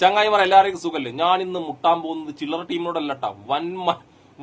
ചങ്ങായിമാർ എല്ലാവർക്കും സുഖല്ലേ? ഞാൻ ഇന്ന് മുട്ടാൻ പോകുന്നത് ചില്ലറ ടീമിനോടല്ല കേട്ടോ വൻ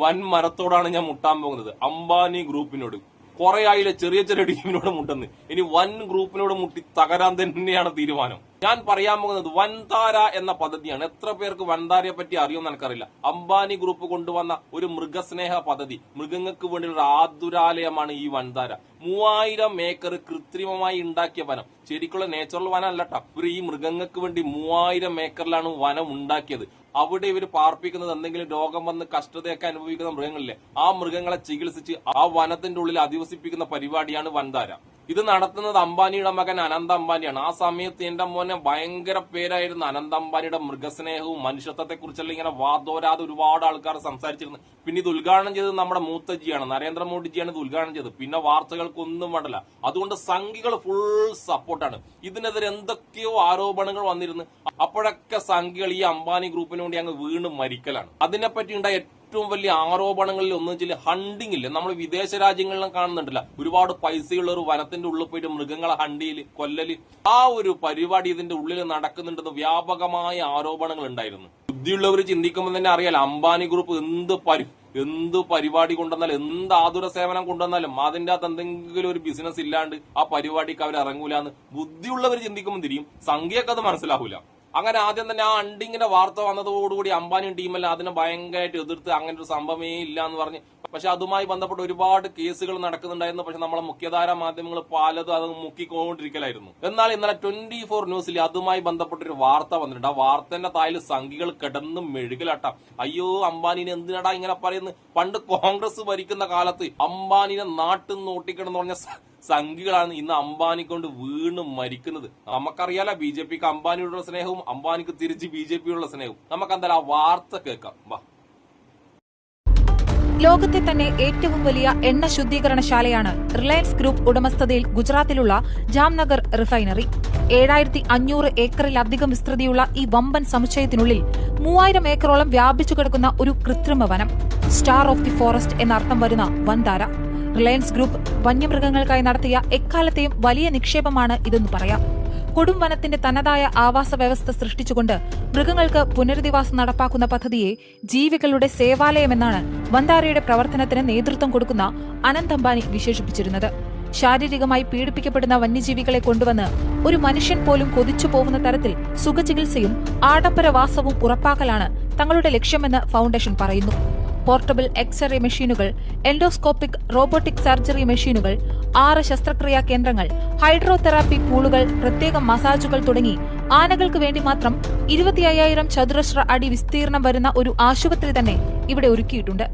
വൻ മരത്തോടാണ് ഞാൻ മുട്ടാൻ പോകുന്നത്. അംബാനി ഗ്രൂപ്പിനോട്. കുറെ ആയില്ല? ചെറിയ ചെറിയ ടീമിനോട് മുട്ടുന്നത്. ഇനി വൻ ഗ്രൂപ്പിനോട് മുട്ടി തകരാൻ തന്നെയാണ് തീരുമാനം. ഞാൻ പറയാൻ പോകുന്നത് വൻതാര എന്ന പദ്ധതിയാണ്. എത്ര പേർക്ക് വൻതാരയെ പറ്റി അറിയുമെന്ന് എനിക്കറിയില്ല. അംബാനി ഗ്രൂപ്പ് കൊണ്ടുവന്ന ഒരു മൃഗസ്നേഹ പദ്ധതി. മൃഗങ്ങൾക്ക് വേണ്ടിയുള്ള ആതുരാലയമാണ് ഈ വൻതാര. മൂവായിരം ഏക്കർ കൃത്രിമമായി ഉണ്ടാക്കിയ വനം. ശരിക്കുള്ള നേച്ചുറൽ വനം അല്ലട്ടാ ഇവർ ഈ മൃഗങ്ങൾക്ക് വേണ്ടി മൂവായിരം ഏക്കറിലാണ് വനം ഉണ്ടാക്കിയത്. അവിടെ ഇവർ പാർപ്പിക്കുന്നത് എന്തെങ്കിലും രോഗം വന്ന് കഷ്ടതയൊക്കെ അനുഭവിക്കുന്ന മൃഗങ്ങളില്ലേ? ആ മൃഗങ്ങളെ ചികിത്സിച്ച് ആ വനത്തിന്റെ ഉള്ളിൽ അധിവസിപ്പിക്കുന്ന പരിപാടിയാണ് വൻതാര. ഇത് നടത്തുന്നത് അംബാനിയുടെ മകൻ അനന്ത അംബാനിയാണ്. ആ സമയത്ത് എന്റെ മോനെ ഭയങ്കര പേരായിരുന്നു അനന്ത അംബാനിയുടെ മൃഗസ്നേഹവും മനുഷ്യത്വത്തെ കുറിച്ചെല്ലാം ഇങ്ങനെ വാദോരാതെ ഒരുപാട് ആൾക്കാർ സംസാരിച്ചിരുന്നു. പിന്നെ ഇത് ഉദ്ഘാടനം ചെയ്തത് നമ്മുടെ മൂത്തജിയാണ് നരേന്ദ്രമോദിജിയാണ് ഇത് ഉദ്ഘാടനം ചെയ്തത്. പിന്നെ വാർത്തകൾക്കൊന്നും വേണ്ടല്ല. അതുകൊണ്ട് സംഘികൾ ഫുൾ സപ്പോർട്ടാണ് ഇതിനെതിരെ എന്തൊക്കെയോ ആരോപണങ്ങൾ വന്നിരുന്നു. അപ്പോഴൊക്കെ സംഘികൾ ഈ അംബാനി ഗ്രൂപ്പിന് വേണ്ടി അങ്ങ് വീണ്ടും മരിക്കലാണ്. അതിനെപ്പറ്റി ഉണ്ടായ ഏറ്റവും വലിയ ആരോപണങ്ങളിൽ ഒന്നും വെച്ചാൽ ഹണ്ടിങ് ഇല്ല? നമ്മൾ വിദേശ രാജ്യങ്ങളിലും കാണുന്നുണ്ടല്ല. ഒരുപാട് പൈസയുള്ള ഒരു വനത്തിന്റെ ഉള്ളിൽ പോയിട്ട് മൃഗങ്ങളെ ഹണ്ടിയിൽ കൊല്ലല്. ആ ഒരു പരിപാടി ഇതിന്റെ ഉള്ളിൽ നടക്കുന്നുണ്ടെന്ന് വ്യാപകമായ ആരോപണങ്ങൾ ഉണ്ടായിരുന്നു. ബുദ്ധിയുള്ളവർ ചിന്തിക്കുമ്പോൾ തന്നെ അറിയാലോ അംബാനി ഗ്രൂപ്പ് എന്ത് പരി എന്ത് പരിപാടി കൊണ്ടുവന്നാലും എന്ത് ആതുര സേവനം കൊണ്ടുവന്നാലും അതിന്റെ അകത്ത് എന്തെങ്കിലും ഒരു ബിസിനസ് ഇല്ലാണ്ട് ആ പരിപാടിക്ക് അവർ ഇറങ്ങൂലെന്ന് ബുദ്ധിയുള്ളവർ ചിന്തിക്കുമ്പോൾ തിരിയും സംഖ്യയൊക്കെ അത് മനസ്സിലാവൂല. അങ്ങനെ ആദ്യം തന്നെ ആ അണ്ടിങ്ങിന്റെ വാർത്ത വന്നതോടുകൂടി അംബാനിയും ടീമെല്ലാം അതിനെ ഭയങ്കരമായിട്ട് എതിർത്ത് അങ്ങനെ ഒരു സംഭവമേ ഇല്ല എന്ന് പറഞ്ഞ്. പക്ഷെ അതുമായി ബന്ധപ്പെട്ട് ഒരുപാട് കേസുകൾ നടക്കുന്നുണ്ടായിരുന്നു. പക്ഷെ നമ്മളെ മുഖ്യധാര മാധ്യമങ്ങൾ പലതും അത് മുക്കിക്കൊണ്ടിരിക്കലായിരുന്നു. എന്നാൽ ഇന്നലെ ട്വന്റി ഫോർ ന്യൂസിൽ അതുമായി ബന്ധപ്പെട്ട ഒരു വാർത്ത വന്നിട്ടുണ്ട്. ആ വാർത്തന്റെ തായിൽ സംഘികൾ കിടന്ന് മെഴുകലട്ട. അയ്യോ അംബാനിനെ എന്തിനടാ ഇങ്ങനെ പറയുന്നത്? പണ്ട് കോൺഗ്രസ് ഭരിക്കുന്ന കാലത്ത് അംബാനിനെ നാട്ടിൽ നിന്ന് ഓട്ടിക്കണം എന്ന് പറഞ്ഞ സംഘികളാണ് ഇന്ന് അംബാനി കൊണ്ട് വീണ് മരിക്കുന്നത്. നമുക്കറിയാലോ ബി ജെ പിക്ക് അംബാനിയോടുള്ള സ്നേഹവും അംബാനിക്ക് തിരിച്ച് ബി ജെ പിയോടുള്ള സ്നേഹവും. നമുക്ക് എന്തായാലും ആ വാർത്ത കേൾക്കാം. വാ. ലോകത്തെ തന്നെ ഏറ്റവും വലിയ എണ്ണ ശുദ്ധീകരണശാലയാണ് റിലയൻസ് ഗ്രൂപ്പ് ഉടമസ്ഥതയിൽ ഗുജറാത്തിലുള്ള ജാംനഗർ റിഫൈനറി. ഏഴായിരത്തി അഞ്ഞൂറ് ഏക്കറിലധികം വിസ്തൃതിയുള്ള ഈ വമ്പൻ സമുച്ചയത്തിനുള്ളിൽ മൂവായിരം ഏക്കറോളം വ്യാപിച്ചു കിടക്കുന്ന ഒരു കൃത്രിമ വനം സ്റ്റാർ ഓഫ് ദി ഫോറസ്റ്റ് എന്നർത്ഥം വരുന്ന വൻതാര. റിലയൻസ് ഗ്രൂപ്പ് വന്യമൃഗങ്ങൾക്കായി നടത്തിയ എക്കാലത്തെയും വലിയ നിക്ഷേപമാണ് ഇതെന്ന് പറയാം. കൊടും വനത്തിന്റെ തനതായ ആവാസ വ്യവസ്ഥ സൃഷ്ടിച്ചുകൊണ്ട് മൃഗങ്ങൾക്ക് പുനരധിവാസം നടപ്പാക്കുന്ന പദ്ധതിയെ ജീവികളുടെ സേവാലയമെന്നാണ് വന്താരയുടെ പ്രവർത്തനത്തിന് നേതൃത്വം കൊടുക്കുന്ന അനന്ത് അംബാനി വിശേഷിപ്പിച്ചിരുന്നത്. ശാരീരികമായി പീഡിപ്പിക്കപ്പെടുന്ന വന്യജീവികളെ കൊണ്ടുവന്ന് ഒരു മനുഷ്യൻ പോലും കൊതിച്ചു പോകുന്ന തരത്തിൽ സുഖചികിത്സയും ആഡംബരവാസവും ഉറപ്പാക്കലാണ് തങ്ങളുടെ ലക്ഷ്യമെന്ന് ഫൗണ്ടേഷൻ പറയുന്നു. പോർട്ടബിൾ എക്സ്റേ മെഷീനുകൾ എൻഡോസ്കോപ്പിക് റോബോട്ടിക് സർജറി മെഷീനുകൾ ആറ് ശസ്ത്രക്രിയാ കേന്ദ്രങ്ങൾ ഹൈഡ്രോതെറാപ്പി പൂളുകൾ പ്രത്യേക മസാജുകൾ തുടങ്ങി ആനകൾക്ക് വേണ്ടി മാത്രം ഇരുപത്തി അയ്യായിരം ചതുരശ്ര അടി വിസ്തീർണം വരുന്ന ഒരു ആശുപത്രി തന്നെ ഇവിടെ ഒരുക്കിയിട്ടുണ്ട്.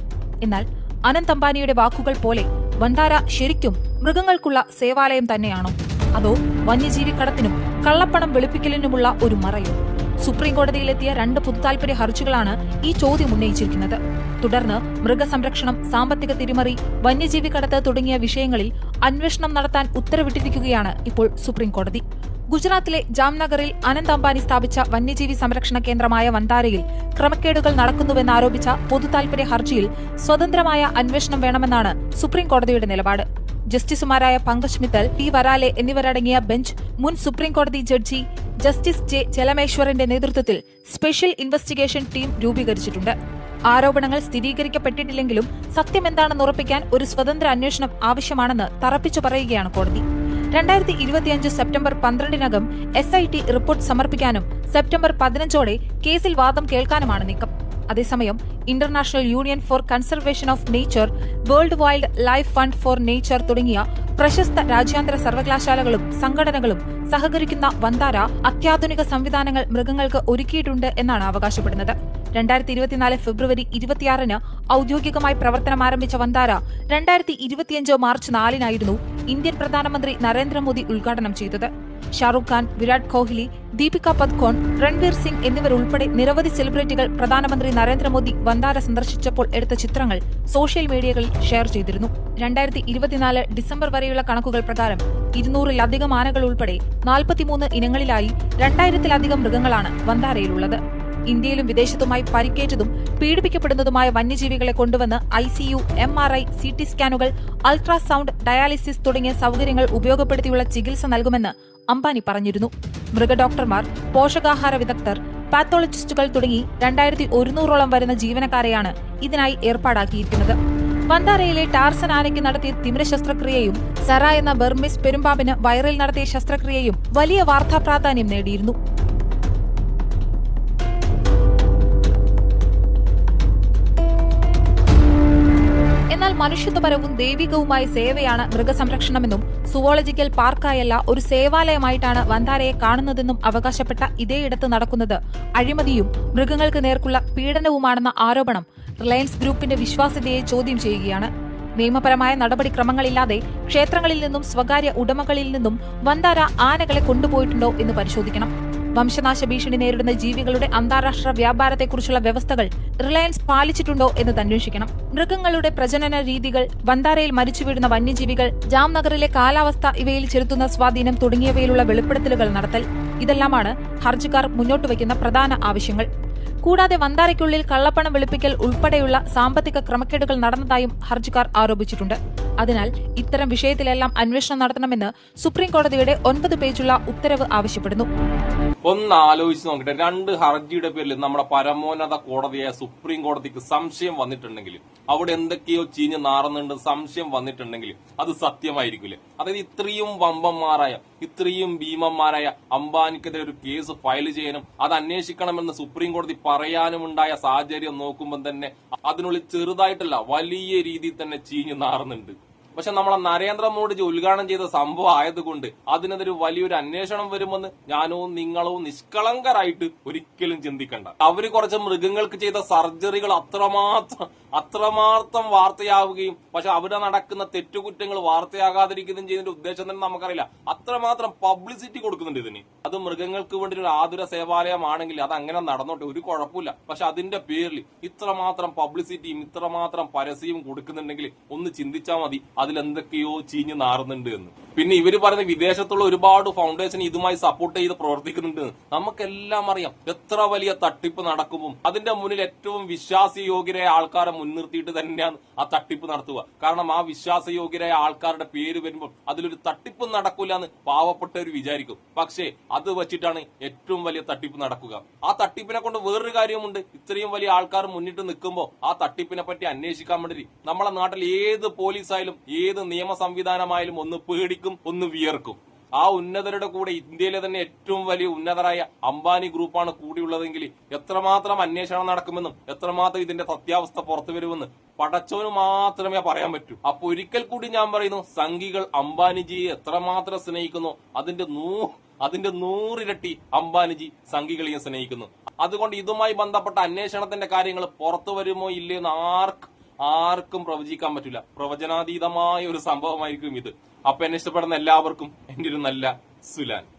എന്നാൽ അനന്ത് അംബാനിയുടെ വാക്കുകൾ പോലെ വണ്ടാര ശരിക്കും മൃഗങ്ങൾക്കുള്ള സേവാലയം തന്നെയാണോ? അതോ വന്യജീവി കടത്തിനും കള്ളപ്പണം വെളുപ്പിക്കലിനുമുള്ള ഒരു മറയോ? സുപ്രീം കോടതിയിലെത്തിയ രണ്ട് പൊതുതാൽപര്യ ഹർജികളാണ് ഈ ചോദ്യം ഉന്നയിച്ചിരിക്കുന്നത്. തുടർന്ന് മൃഗസംരക്ഷണം സാമ്പത്തിക തിരിമറി വന്യജീവി കടത്ത് തുടങ്ങിയ വിഷയങ്ങളിൽ അന്വേഷണം നടത്താൻ ഉത്തരവിട്ടിരിക്കുകയാണ് ഇപ്പോൾ സുപ്രീംകോടതി ഗുജറാത്തിലെ ജാംനഗറിൽ അനന്ത് അംബാനി സ്ഥാപിച്ച വന്യജീവി സംരക്ഷണ കേന്ദ്രമായ വന്താരയിൽ ക്രമക്കേടുകൾ നടക്കുന്നുവെന്നാരോപിച്ച പൊതുതാൽപര്യ ഹർജിയിൽ സ്വതന്ത്രമായ അന്വേഷണം വേണമെന്നാണ് സുപ്രീംകോടതിയുടെ നിലപാട്. ജസ്റ്റിസുമാരായ പങ്കജ് മിത്തൽ ടി വരാലെ എന്നിവരടങ്ങിയ ബെഞ്ച് മുൻ സുപ്രീംകോടതി ജഡ്ജി ജസ്റ്റിസ് ജെ ചെലമേശ്വറിന്റെ നേതൃത്വത്തിൽ സ്പെഷ്യൽ ഇൻവെസ്റ്റിഗേഷൻ ടീം രൂപീകരിച്ചിട്ടുണ്ട്. ആരോപണങ്ങൾ സ്ഥിരീകരിക്കപ്പെട്ടിട്ടില്ലെങ്കിലും സത്യമെന്താണെന്ന് ഉറപ്പിക്കാൻ ഒരു സ്വതന്ത്ര അന്വേഷണം ആവശ്യമാണെന്ന് തറപ്പിച്ചു പറയുകയാണ് കോടതി. രണ്ടായിരത്തി ഇരുപത്തിയഞ്ച് സെപ്റ്റംബർ പന്ത്രണ്ടിനകം എസ് ഐ ടി റിപ്പോർട്ട് സമർപ്പിക്കാനും സെപ്റ്റംബർ പതിനഞ്ചോടെ കേസിൽ വാദം കേൾക്കാനുമാണ് നീക്കം. അതേസമയം International Union for Conservation of Nature World Wildlife Fund for Nature തുടങ്ങിയ പ്രശസ്ത രാജ്യാന്തര സർവകലാശാലകളും സംഘടനകളും സഹകരിക്കുന്ന വന്താര അത്യാധുനിക സംവിധാനങ്ങൾ മൃഗങ്ങൾക്ക് ഒരുക്കിയിട്ടുണ്ട് എന്നാണ് അവകാശപ്പെടുന്നത്. രണ്ടായിരത്തി ഇരുപത്തിനാല് ഫെബ്രുവരി ഇരുപത്തിയാറിന് ഔദ്യോഗികമായി പ്രവർത്തനം ആരംഭിച്ച വന്താര രണ്ടായിരത്തി ഇരുപത്തിയഞ്ച് മാർച്ച് നാലിനായിരുന്നു ഇന്ത്യൻ പ്രധാനമന്ത്രി നരേന്ദ്രമോദി ഉദ്ഘാടനം ചെയ്തത്. ഷാറുഖ് ഖാൻ വിരാട് കോഹ്ലി ദീപിക പദ്കോൺ രൺവീർ സിംഗ് എന്നിവരുൾപ്പെടെ നിരവധി സെലിബ്രിറ്റികൾ പ്രധാനമന്ത്രി നരേന്ദ്രമോദി വന്താര സന്ദർശിച്ചപ്പോൾ എടുത്ത ചിത്രങ്ങൾ സോഷ്യൽ മീഡിയകളിൽ ഷെയർ ചെയ്തിരുന്നു. രണ്ടായിരത്തി ഇരുപത്തിനാല് ഡിസംബർ വരെയുള്ള കണക്കുകൾ പ്രകാരം ഇരുന്നൂറിലധികം ആനകൾ ഉൾപ്പെടെ നാൽപ്പത്തിമൂന്ന് ഇനങ്ങളിലായി രണ്ടായിരത്തിലധികം മൃഗങ്ങളാണ് വന്താരയിലുള്ളത് ഇന്ത്യയിലും വിദേശത്തുമായി പരിക്കേറ്റതും പീഡിപ്പിക്കപ്പെടുന്നതുമായ വന്യജീവികളെ കൊണ്ടുവന്ന് I C U M R I C T സ്കാനുകൾ ultrasound dialysis തുടങ്ങിയ സൌകര്യങ്ങൾ ഉപയോഗപ്പെടുത്തിയുള്ള ചികിത്സ നൽകുമെന്ന് അംബാനി പറഞ്ഞിരുന്നു. മൃഗഡോക്ടർമാർ പോഷകാഹാര വിദഗ്ധർ പാത്തോളജിസ്റ്റുകൾ തുടങ്ങി രണ്ടായിരത്തി ഒരുന്നൂറോളം വരുന്ന ജീവനക്കാരെയാണ് ഇതിനായി ഏർപ്പാടാക്കിയിരിക്കുന്നത്. വന്താരയിലെ ടാർസൻ ആനയ്ക്ക് നടത്തിയ തിമിര ശസ്ത്രക്രിയയും സറ എന്ന ബെർമിസ് പെരുമ്പാമ്പിന് വയറിൽ നടത്തിയ ശസ്ത്രക്രിയയും വലിയ വാർത്താ പ്രാധാന്യം നേടിയിരുന്നു. എന്നാൽ മനുഷ്യത്വപരവും ദൈവികവുമായ സേവയാണ് മൃഗസംരക്ഷണമെന്നും സുവോളജിക്കൽ പാർക്കായല്ല ഒരു സേവാലയമായിട്ടാണ് വന്താരയെ കാണുന്നതെന്നും അവകാശപ്പെട്ട ഇതേയിടത്ത് നടക്കുന്നത്. അഴിമതിയും മൃഗങ്ങൾക്ക് നേർക്കുള്ള പീഡനവുമാണെന്ന ആരോപണം റിലയൻസ് ഗ്രൂപ്പിന്റെ വിശ്വാസ്യതയെ ചോദ്യം ചെയ്യുകയാണ്. നിയമപരമായ നടപടിക്രമങ്ങളില്ലാതെ ക്ഷേത്രങ്ങളിൽ നിന്നും സ്വകാര്യ ഉടമകളിൽ നിന്നും വന്താര ആനകളെ കൊണ്ടുപോയിട്ടുണ്ടോ എന്ന് പരിശോധിക്കണം. വംശനാശ ഭീഷണി നേരിടുന്ന ജീവികളുടെ അന്താരാഷ്ട്ര വ്യാപാരത്തെക്കുറിച്ചുള്ള വ്യവസ്ഥകൾ റിലയൻസ് പാലിച്ചിട്ടുണ്ടോ എന്ന് അന്വേഷിക്കണം മൃഗങ്ങളുടെ പ്രജനന രീതികൾ വന്താരയിൽ മരിച്ചു വീഴുന്ന വന്യജീവികൾ ജാംനഗറിലെ കാലാവസ്ഥ ഇവയിൽ ചെലുത്തുന്ന സ്വാധീനം തുടങ്ങിയവയിലുള്ള വെളിപ്പെടുത്തലുകൾ നടത്തൽ. ഇതെല്ലാമാണ് ഹർജിക്കാർ മുന്നോട്ട് വയ്ക്കുന്ന പ്രധാന ആവശ്യങ്ങൾ. കൂടാതെ വന്താരയ്ക്കുള്ളിൽ കള്ളപ്പണം വെളുപ്പിക്കൽ ഉൾപ്പെടെയുള്ള സാമ്പത്തിക ക്രമക്കേടുകൾ നടന്നതായും ഹർജിക്കാർ ആരോപിച്ചിട്ടുണ്ട്. അതിനാൽ ഇത്തരം വിഷയത്തിലെല്ലാം അന്വേഷണം നടത്തണമെന്ന് സുപ്രീം കോടതിയുടെ ഒൻപത് പേജുള്ള ഉത്തരവ് ആവശ്യപ്പെടുന്നു. ഒന്ന് ആലോചിച്ച് നോക്കട്ടെ. രണ്ട് ഹർജിയുടെ പേരിൽ നമ്മുടെ പരമോന്നത കോടതിയായ സുപ്രീം കോടതിക്ക് സംശയം വന്നിട്ടുണ്ടെങ്കിൽ അവിടെ എന്തൊക്കെയോ ചീഞ്ഞ് നാറുന്നുണ്ട് സംശയം വന്നിട്ടുണ്ടെങ്കിൽ അത് സത്യമായിരിക്കില്ലേ. അതായത് ഇത്രയും വമ്പന്മാരായ ഇത്രയും ഭീമന്മാരായ അംബാനിക്കെതിരെ ഒരു കേസ് ഫയൽ ചെയ്യാനും അത് അന്വേഷിക്കണമെന്ന് സുപ്രീം കോടതി പറയാനുമുണ്ടായ സാഹചര്യം നോക്കുമ്പോൾ തന്നെ അതിനുള്ളിൽ ചെറുതായിട്ടല്ല വലിയ രീതിയിൽ തന്നെ ചീഞ്ഞ് നാറുന്നുണ്ട്. പക്ഷെ നമ്മളെ നരേന്ദ്രമോദിജി ഉദ്ഘാടനം ചെയ്ത സംഭവം ആയതുകൊണ്ട് അതിനെതിരെ വലിയൊരു അന്വേഷണം വരുമെന്ന് ഞാനോ നിങ്ങളോ നിഷ്കളങ്കരായിട്ട് ഒരിക്കലും ചിന്തിക്കണ്ട. അവർ കുറച്ച് മൃഗങ്ങൾക്ക് ചെയ്ത സർജറികൾ അത്രമാത്രം അത്രമാത്രം വാർത്തയാവുകയും പക്ഷെ അവിടെ നടക്കുന്ന തെറ്റുകുറ്റങ്ങൾ വാർത്തയാകാതിരിക്കുന്നതും ചെയ്യുന്നതിന്റെ ഉദ്ദേശം തന്നെ നമുക്കറിയില്ല. അത്രമാത്രം പബ്ലിസിറ്റി കൊടുക്കുന്നുണ്ട് ഇതിന്. അത് മൃഗങ്ങൾക്ക് വേണ്ടി ഒരു ആതുര സേവാലയമാണെങ്കിൽ അത് അങ്ങനെ നടന്നോട്ടെ ഒരു കുഴപ്പമില്ല. പക്ഷെ അതിന്റെ പേരിൽ ഇത്രമാത്രം പബ്ലിസിറ്റിയും ഇത്രമാത്രം പരസ്യവും കൊടുക്കുന്നുണ്ടെങ്കിൽ ഒന്ന് ചിന്തിച്ചാൽ മതി. അതിലെന്തൊക്കെയോ ചീഞ്ഞ് നാറുന്നുണ്ട് എന്ന്. പിന്നെ ഇവർ പറയുന്ന വിദേശത്തുള്ള ഒരുപാട് ഫൗണ്ടേഷൻ ഇതുമായി സപ്പോർട്ട് ചെയ്ത് പ്രവർത്തിക്കുന്നുണ്ട്. നമുക്കെല്ലാം അറിയാം എത്ര വലിയ തട്ടിപ്പ് നടക്കുമ്പോൾ അതിന്റെ മുന്നിൽ ഏറ്റവും വിശ്വാസയോഗ്യരായ ആൾക്കാരെ മുൻനിർത്തിയിട്ട് തന്നെയാണ് ആ തട്ടിപ്പ് നടത്തുക. കാരണം ആ വിശ്വാസയോഗ്യരായ ആൾക്കാരുടെ പേര് വരുമ്പോൾ അതിലൊരു തട്ടിപ്പ് നടക്കില്ല എന്ന് പാവപ്പെട്ടവർ വിചാരിക്കും. പക്ഷേ അത് വെച്ചിട്ടാണ് ഏറ്റവും വലിയ തട്ടിപ്പ് നടക്കുക. ആ തട്ടിപ്പിനെ കൊണ്ട് വേറൊരു കാര്യമുണ്ട്. ഇത്രയും വലിയ ആൾക്കാർ മുന്നിട്ട് നിൽക്കുമ്പോൾ ആ തട്ടിപ്പിനെ പറ്റി അന്വേഷിക്കാൻ വേണ്ടി നമ്മളെ നാട്ടിൽ ഏത് പോലീസായാലും ഏത് നിയമ സംവിധാനമായാലും ഒന്ന് പേടിക്കും ഒന്ന് വിയർക്കും. ആ ഉന്നതരുടെ കൂടെ ഇന്ത്യയിലെ തന്നെ ഏറ്റവും വലിയ ഉന്നതരായ അംബാനി ഗ്രൂപ്പാണ് കൂടിയുള്ളതെങ്കിൽ എത്രമാത്രം അന്വേഷണം നടക്കുമെന്നും എത്രമാത്രം ഇതിന്റെ സത്യാവസ്ഥ പുറത്തു വരുമെന്ന് പടച്ചവന് മാത്രമേ പറയാൻ പറ്റൂ. അപ്പൊ ഒരിക്കൽ കൂടി ഞാൻ പറയുന്നു സംഘികൾ അംബാനിജിയെ എത്രമാത്രം സ്നേഹിക്കുന്നു അതിന്റെ നൂ അതിന്റെ നൂറിരട്ടി അംബാനിജി സംഘികളെയും സ്നേഹിക്കുന്നു. അതുകൊണ്ട് ഇതുമായി ബന്ധപ്പെട്ട അന്വേഷണത്തിന്റെ കാര്യങ്ങൾ പുറത്തു വരുമോ ഇല്ലയോ എന്ന് ആർക്കും ആർക്കും പ്രവചിക്കാൻ പറ്റില്ല പ്രവചനാതീതമായ ഒരു സംഭവമായിരിക്കും ഇത്. അപ്പൊ എന്നെ ഇഷ്ടപ്പെടുന്ന എല്ലാവർക്കും എന്റെ ഒരു നല്ല സുലാൻ.